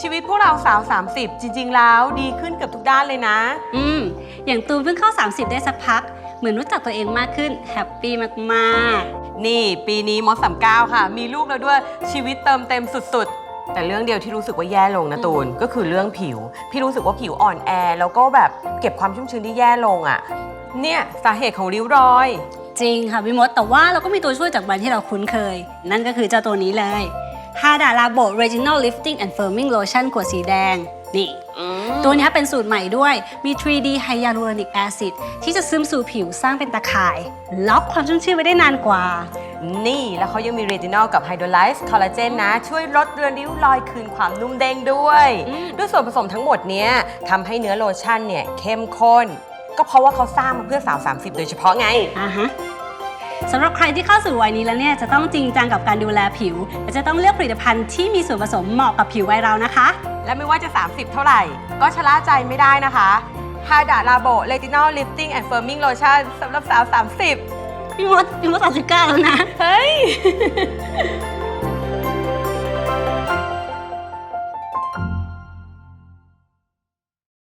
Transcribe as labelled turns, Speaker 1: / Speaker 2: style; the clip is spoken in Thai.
Speaker 1: ชีวิตพวกเราสาว 30 จริง ๆ แล้วดีขึ้นเกือบทุกด้านเลยนะ
Speaker 2: อืม อย่างตูนเพิ่งเข้า 30 ได้สักพัก เหมือนรู้จักตัวเองมากขึ้น แฮปปี้มาก
Speaker 1: นี่ ปีนี้มดสามเก้าค่ะ มีลูกแล้วด้วยชีวิตเติมเต็มสุด ๆ แต่เรื่องเดียวที่รู้สึกว่าแย่ลงนะตูน ก็คือเรื่องผิว พี่รู้สึกว่าผิวอ่อนแอ แล้วก็แบบเก็บความชุ่มชื้นที่แย่ลงอะ่ะ เนี่ยสาเหตุของริ้วรอย
Speaker 2: ๆ จริงค่ะพี่มด แต่ว่าเราก็มีตัวช่วยจากแบรนด์ที่เราคุ้นเคย นั่นก็คือเจ้าตัวนี้เลย ฮาดาลาโบ Regional Lifting and Firming Lotion ขวดสีแดง นี่ ตัวนี้เป็นสูตรใหม่ด้วย มี 3D Hyaluronic Acid ที่จะซึมสู่ผิวสร้างเป็นตะข่าย ล็อกความชุ่มชื้นไว้ได้นานกว่า
Speaker 1: นี่แล้วเขายังมีเรตินอลกับไฮโดรไลซ์คอลลาเจนนะ ช่วยลดเรือนริ้วรอยคืนความนุ่มเด้งด้วย
Speaker 2: อืม
Speaker 1: ด้วยส่วนผสมทั้งหมดเนี้ยทำให้เนื้อโลชั่นเนี่ยเข้มข้น ก็เพราะว่าเขาสร้างมาเพื่อสาว 30 โดยเฉพาะไง
Speaker 2: อ่าฮะ สำหรับใครที่เข้าสู่วัยนี้แล้วเนี่ยจะต้องจริงจังกับการดูแลผิว และจะต้องเลือกผลิตภัณฑ์ที่มีส่วนผสมเหมาะกับผิววัยเรานะคะ
Speaker 1: และไม่ว่าจะ 30 เท่าไหร่ ก็ชะล่าใจไม่ได้นะคะฮาดาลาโบเรตินอลลิฟติ้งแอนด์เฟิร์มิงโลชั่นสำหรับสาว 30
Speaker 2: พี่มดพี่มดสามสิบเก้าแล้วนะ
Speaker 1: เฮ้ย